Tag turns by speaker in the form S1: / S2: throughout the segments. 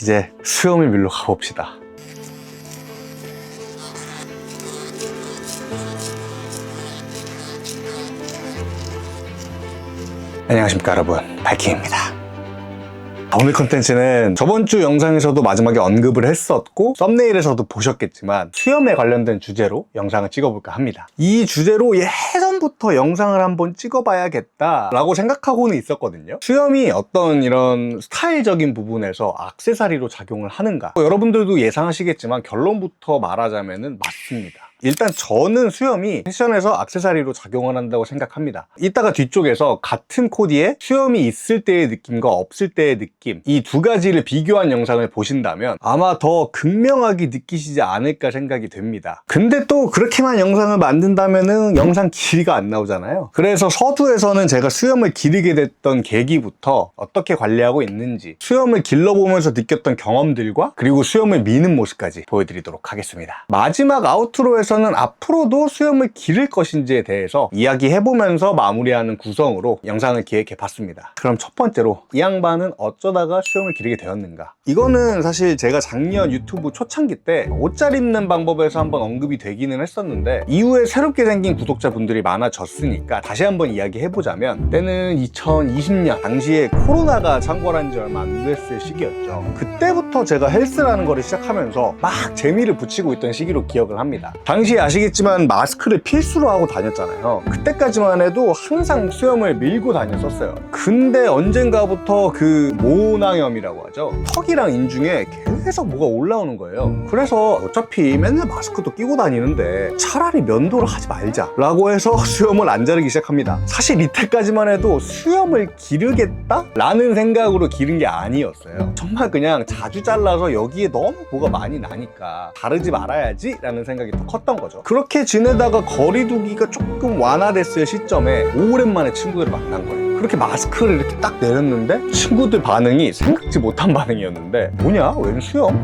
S1: 이제 수염을 밀러 가봅시다. 안녕하십니까 여러분 바이킹입니다 오늘 컨텐츠는 저번 주 영상에서도 마지막에 언급을 했었고 썸네일에서도 보셨겠지만 수염에 관련된 주제로 영상을 찍어볼까 합니다. 이 주제로 예전부터 영상을 한번 찍어봐야겠다 라고 생각하고는 있었거든요. 수염이 어떤 이런 스타일적인 부분에서 악세사리로 작용을 하는가. 뭐 여러분들도 예상하시겠지만 결론부터 말하자면 맞습니다 일단 저는 수염이 패션에서 악세사리로 작용을 한다고 생각합니다. 이따가 뒤쪽에서 같은 코디에 수염이 있을 때의 느낌과 없을 때의 느낌 이 두 가지를 비교한 영상을 보신다면 아마 더 극명하게 느끼시지 않을까 생각이 됩니다. 근데 또 그렇게만 영상을 만든다면 은 영상 길이가 안 나오잖아요. 그래서 서두에서는 제가 수염을 기르게 됐던 계기부터 어떻게 관리하고 있는지 수염을 길러보면서 느꼈던 경험들과 그리고 수염을 미는 모습까지 보여드리도록 하겠습니다. 마지막 아우트로에서 에서는 앞으로도 수염을 기를 것인지에 대해서 이야기해보면서 마무리하는 구성으로 영상을 기획해봤습니다. 그럼 첫 번째로 이 양반은 어쩌다가 수염을 기르게 되었는가? 이거는 사실 제가 작년 유튜브 초창기 때 옷 잘 입는 방법에서 한번 언급이 되기는 했었는데 이후에 새롭게 생긴 구독자분들이 많아졌으니까 다시 한번 이야기해보자면 때는 2020년 당시에 코로나가 창궐한 지 얼마 안 됐을 시기였죠. 그때부터 제가 헬스라는 거를 시작하면서 막 재미를 붙이고 있던 시기로 기억을 합니다. 당시에 아시겠지만 마스크를 필수로 하고 다녔잖아요. 그때까지만 해도 항상 수염을 밀고 다녔었어요. 근데 언젠가부터 그 모낭염이라고 하죠. 턱이랑 인중에 계속 뭐가 올라오는 거예요. 그래서 어차피 맨날 마스크도 끼고 다니는데 차라리 면도를 하지 말자 라고 해서 수염을 안 자르기 시작합니다. 사실 이때까지만 해도 수염을 기르겠다? 라는 생각으로 기른 게 아니었어요. 정말 그냥 자주 잘라서 여기에 너무 뭐가 많이 나니까 자르지 말아야지 라는 생각이 더 컸던 거죠. 그렇게 지내다가 거리두기가 조금 완화됐을 시점에 오랜만에 친구들을 만난 거예요. 그렇게 마스크를 이렇게 딱 내렸는데 친구들 반응이 생각지 못한 반응이었는데 뭐냐? 웬 수염?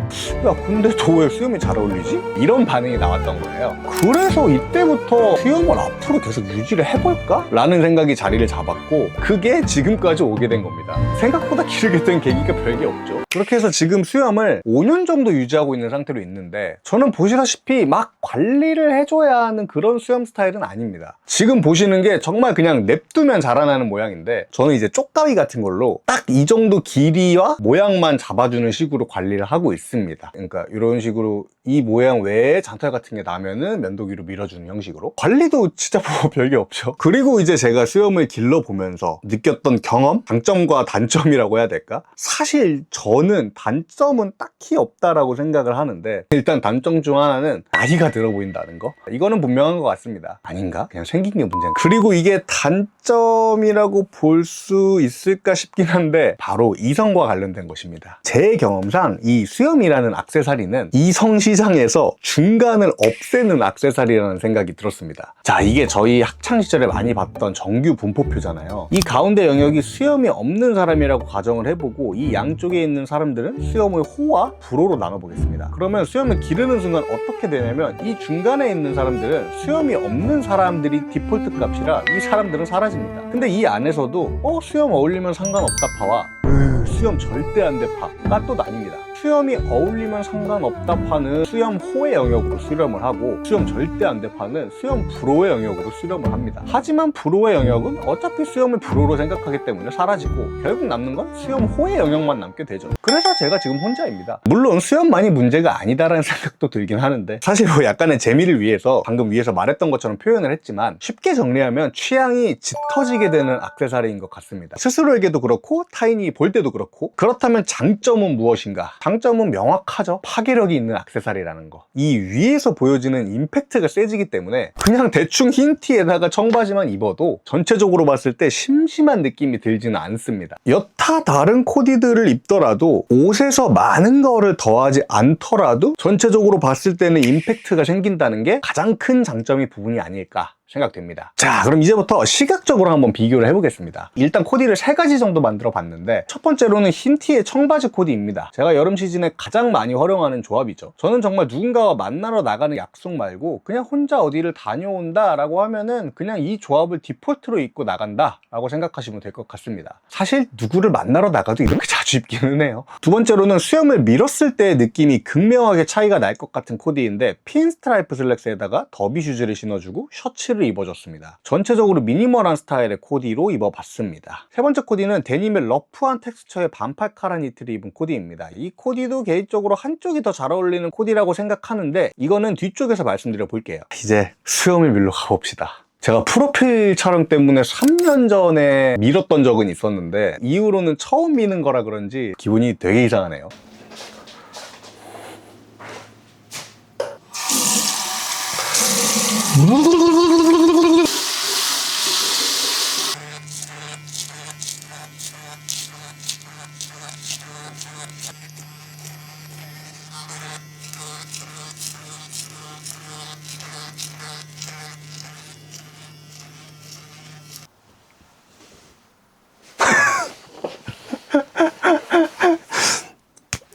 S1: 야 근데 너왜 수염이 잘 어울리지? 이런 반응이 나왔던 거예요. 그래서 이때부터 수염을 앞으로 계속 유지를 해볼까? 라는 생각이 자리를 잡았고 그게 지금까지 오게 된 겁니다. 생각보다 기르게 된 계기가 별게 없죠. 그렇게 해서 지금 수염을 5년 정도 유지하고 있는 상태로 있는데 저는 보시다시피 막 관리를 해줘야 하는 그런 수염 스타일은 아닙니다. 지금 보시는 게 정말 그냥 냅두면 자라나는 모양인데 저는 이제 쪽가위 같은 걸로 딱 이 정도 길이와 모양만 잡아주는 식으로 관리를 하고 있습니다. 그러니까 이런 식으로 이 모양 외에 장탈 같은 게 나면은 면도기로 밀어주는 형식으로 관리도 진짜 뭐 별게 없죠. 그리고 이제 제가 수염을 길러보면서 느꼈던 경험, 장점과 단점이라고 해야 될까? 사실 저는 단점은 딱히 없다라고 생각을 하는데 일단 단점 중 하나는 나이가 들어 보인다는 거. 이거는 분명한 것 같습니다. 아닌가? 그냥 생긴 게 문제인가? 그리고 이게 단점이라고 볼 수 있을까 싶긴 한데 바로 이성과 관련된 것입니다. 제 경험상 이 수염이라는 악세사리는 이성 시장에서 중간을 없애는 악세사리라는 생각이 들었습니다. 자, 이게 저희 학창 시절에 많이 봤던 정규 분포표잖아요. 이 가운데 영역이 수염이 없는 사람이라고 가정을 해보고 이 양쪽에 있는 사람들은 수염을 호와 불호로 나눠보겠습니다. 그러면 수염을 기르는 순간 어떻게 되냐면 이 중간에 있는 사람들은 수염이 없는 사람들이 디폴트 값이라 이 사람들은 사라집니다. 근데 이 안 에서도 어 수염 어울리면 상관없다 파와. 으, 수염 절대 안 돼 파가 또 나뉩니다. 수염이 어울리면 상관없다 파는 수염 호의 영역으로 수렴을 하고 수염 절대 안 돼 파는 수염 불호의 영역으로 수렴을 합니다. 하지만 불호의 영역은 어차피 수염을 불호로 생각하기 때문에 사라지고 결국 남는 건 수염 호의 영역만 남게 되죠. 그래서 제가 지금 혼자입니다. 물론 수염만이 문제가 아니다라는 생각도 들긴 하는데 사실 뭐 약간의 재미를 위해서 방금 위에서 말했던 것처럼 표현을 했지만 쉽게 정리하면 취향이 짙어지게 되는 악세사리인 것 같습니다. 스스로에게도 그렇고 타인이 볼 때도 그렇고 그렇다면 장점은 무엇인가? 장점은 명확하죠. 파괴력이 있는 악세사리라는 거. 이 위에서 보여지는 임팩트가 세지기 때문에 그냥 대충 흰 티에다가 청바지만 입어도 전체적으로 봤을 때 심심한 느낌이 들지는 않습니다. 여타 다른 코디들을 입더라도 옷에서 많은 거를 더하지 않더라도 전체적으로 봤을 때는 임팩트가 생긴다는 게 가장 큰 장점이 부분이 아닐까 생각됩니다. 자, 그럼 이제부터 시각적으로 한번 비교를 해보겠습니다. 일단 코디를 세 가지 정도 만들어 봤는데 첫 번째로는 흰 티의 청바지 코디입니다. 제가 여름 시즌에 가장 많이 활용하는 조합이죠. 저는 정말 누군가와 만나러 나가는 약속 말고 그냥 혼자 어디를 다녀온다 라고 하면은 그냥 이 조합을 디폴트로 입고 나간다 라고 생각하시면 될 것 같습니다. 사실 누구를 만나러 나가도 이렇게 자주 입기는 해요. 두 번째로는 수염을 밀었을 때의 느낌이 극명하게 차이가 날 것 같은 코디인데 핀 스트라이프 슬랙스에다가 더비 슈즈를 신어주고 셔츠 를 입어줬습니다. 전체적으로 미니멀한 스타일의 코디로 입어봤습니다. 세 번째 코디는 데님의 러프한 텍스처의 반팔 카라 니트를 입은 코디입니다. 이 코디도 개인적으로 한쪽이 더 잘 어울리는 코디라고 생각하는데 이거는 뒤쪽에서 말씀드려 볼게요. 이제 수염을 밀러 가봅시다. 제가 프로필 촬영 때문에 3년 전에 밀었던 적은 있었는데 이후로는 처음 미는 거라 그런지 기분이 되게 이상하네요.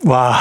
S1: 와.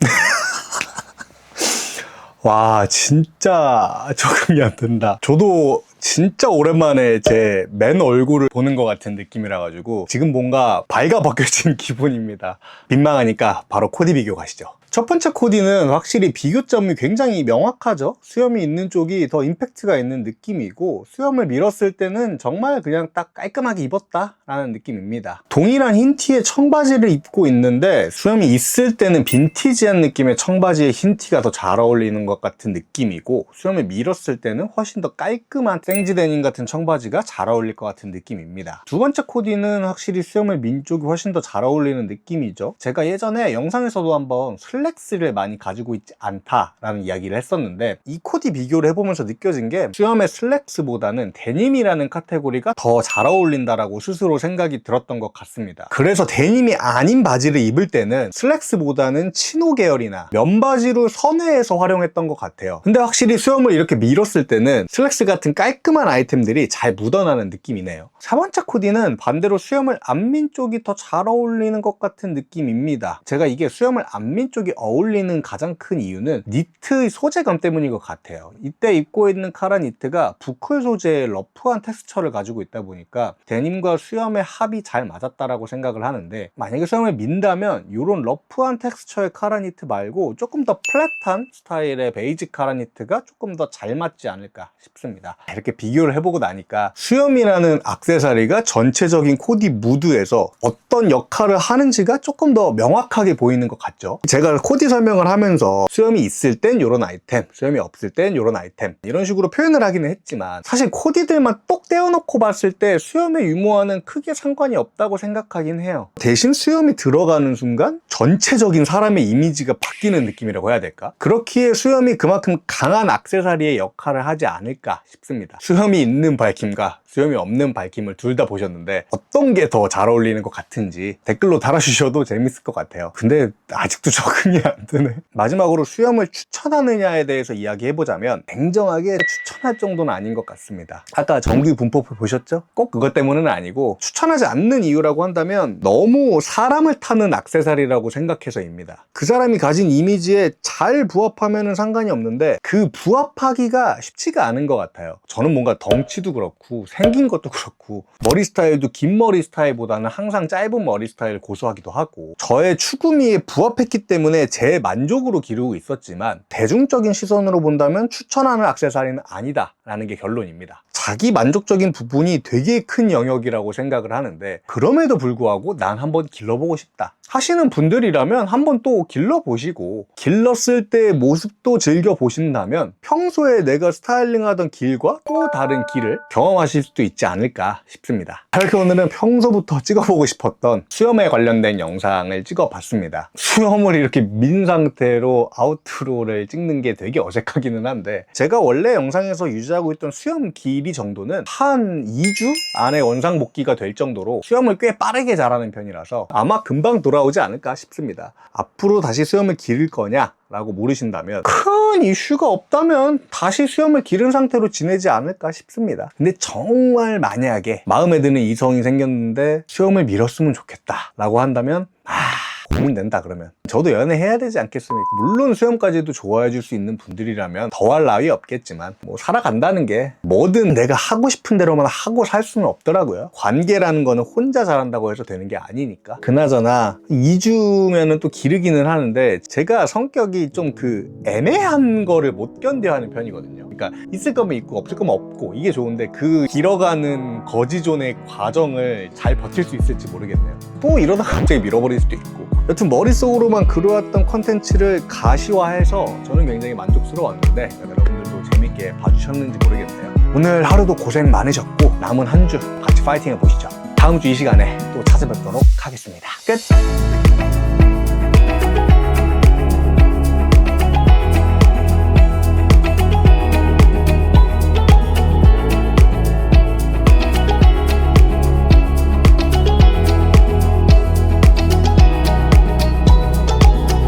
S1: 와, 진짜 적응이 안 된다. 저도 진짜 오랜만에 제 맨 얼굴을 보는 것 같은 느낌이라 가지고 지금 뭔가 발가 벗겨진 기분입니다. 민망하니까 바로 코디 비교 가시죠. 첫 번째 코디는 확실히 비교점이 굉장히 명확하죠. 수염이 있는 쪽이 더 임팩트가 있는 느낌이고 수염을 밀었을 때는 정말 그냥 딱 깔끔하게 입었다 라는 느낌입니다. 동일한 흰 티에 청바지를 입고 있는데 수염이 있을 때는 빈티지한 느낌의 청바지에 흰 티가 더 잘 어울리는 것 같은 느낌이고 수염을 밀었을 때는 훨씬 더 깔끔한 생지 데님 같은 청바지가 잘 어울릴 것 같은 느낌입니다. 두 번째 코디는 확실히 수염을 민 쪽이 훨씬 더 잘 어울리는 느낌이죠. 제가 예전에 영상에서도 한번 슬 랙스를 많이 가지고 있지 않다라는 이야기를 했었는데 이 코디 비교를 해보면서 느껴진 게 수염의 슬랙스보다는 데님이라는 카테고리가 더 잘 어울린다라고 스스로 생각이 들었던 것 같습니다. 그래서 데님이 아닌 바지를 입을 때는 슬랙스보다는 치노 계열이나 면바지로 선회해서 활용했던 것 같아요. 근데 확실히 수염을 이렇게 밀었을 때는 슬랙스 같은 깔끔한 아이템들이 잘 묻어나는 느낌이네요. 세 번째 코디는 반대로 수염을 안민 쪽이 더 잘 어울리는 것 같은 느낌입니다. 제가 이게 수염을 안민 쪽이 어울리는 가장 큰 이유는 니트의 소재감 때문인 것 같아요. 이때 입고 있는 카라 니트가 부클 소재의 러프한 텍스처를 가지고 있다 보니까 데님과 수염의 합이 잘 맞았다라고 생각을 하는데 만약에 수염을 민다면 이런 러프한 텍스처의 카라 니트 말고 조금 더 플랫한 스타일의 베이직 카라 니트가 조금 더 잘 맞지 않을까 싶습니다. 이렇게 비교를 해보고 나니까 수염이라는 악세사리가 전체적인 코디 무드에서 어떤 역할을 하는지가 조금 더 명확하게 보이는 것 같죠. 제가 코디 설명을 하면서 수염이 있을 땐 이런 아이템, 수염이 없을 땐 이런 아이템 이런 식으로 표현을 하기는 했지만 사실 코디들만 똑 떼어놓고 봤을 때 수염의 유무와는 크게 상관이 없다고 생각하긴 해요. 대신 수염이 들어가는 순간 전체적인 사람의 이미지가 바뀌는 느낌이라고 해야 될까? 그렇기에 수염이 그만큼 강한 악세사리의 역할을 하지 않을까 싶습니다. 수염이 있는 밝힘과 수염이 없는 밝힘을 둘 다 보셨는데 어떤 게 더 잘 어울리는 것 같은지 댓글로 달아주셔도 재밌을 것 같아요. 근데 아직도 적응이 안 되네. 마지막으로 수염을 추천하느냐에 대해서 이야기해보자면 냉정하게 추천할 정도는 아닌 것 같습니다. 아까 정규 분법을 보셨죠? 꼭 그것 때문은 아니고 추천하지 않는 이유라고 한다면 너무 사람을 타는 악세사리라고 생각해서입니다. 그 사람이 가진 이미지에 잘 부합하면 상관이 없는데 그 부합하기가 쉽지가 않은 것 같아요. 저는 뭔가 덩치도 그렇고 생긴 것도 그렇고 머리 스타일도 긴 머리 스타일보다는 항상 짧은 머리 스타일을 고수하기도 하고 저의 추구미에 부합했기 때문에 제 만족으로 기르고 있었지만 대중적인 시선으로 본다면 추천하는 악세사리는 아니다 라는 게 결론입니다. 자기 만족적인 부분이 되게 큰 영역이라고 생각을 하는데 그럼에도 불구하고 난 한번 길러보고 싶다 하시는 분들이라면 한번 또 길러보시고 길렀을 때의 모습도 즐겨보신다면 평소에 내가 스타일링하던 길과 또 다른 길을 경험하실 수도 있지 않을까 싶습니다. 이렇게 오늘은 평소부터 찍어보고 싶었던 수염에 관련된 영상을 찍어봤습니다. 수염을 이렇게 민 상태로 아우트로를 찍는 게 되게 어색하기는 한데 제가 원래 영상에서 유지하고 있던 수염 길이 정도는 한 2주 안에 원상 복귀가 될 정도로 수염을 꽤 빠르게 자라는 편이라서 아마 금방 돌아 오지 않을까 싶습니다. 앞으로 다시 수염을 기를 거냐? 라고 모르신다면 큰 이슈가 없다면 다시 수염을 기른 상태로 지내지 않을까 싶습니다. 근데 정말 만약에 마음에 드는 이성이 생겼는데 수염을 밀었으면 좋겠다 라고 한다면 아 고민된다 그러면. 저도 연애해야 되지 않겠습니까? 물론 수염까지도 좋아해 줄 수 있는 분들이라면 더할 나위 없겠지만 뭐 살아간다는 게 뭐든 내가 하고 싶은 대로만 하고 살 수는 없더라고요. 관계라는 거는 혼자 잘한다고 해서 되는 게 아니니까. 그나저나 2주면은 또 기르기는 하는데 제가 성격이 좀 그 애매한 거를 못 견뎌하는 편이거든요. 그러니까 있을 거면 있고 없을 거면 없고 이게 좋은데 그 길어가는 거지존의 과정을 잘 버틸 수 있을지 모르겠네요. 또 이러다가 갑자기 밀어버릴 수도 있고 여튼 머릿속으로만 그려왔던 컨텐츠를 가시화해서 저는 굉장히 만족스러웠는데 여러분들도 재밌게 봐주셨는지 모르겠네요. 오늘 하루도 고생 많으셨고 남은 한 주 같이 파이팅 해보시죠. 다음 주 이 시간에 또 찾아뵙도록 하겠습니다. 끝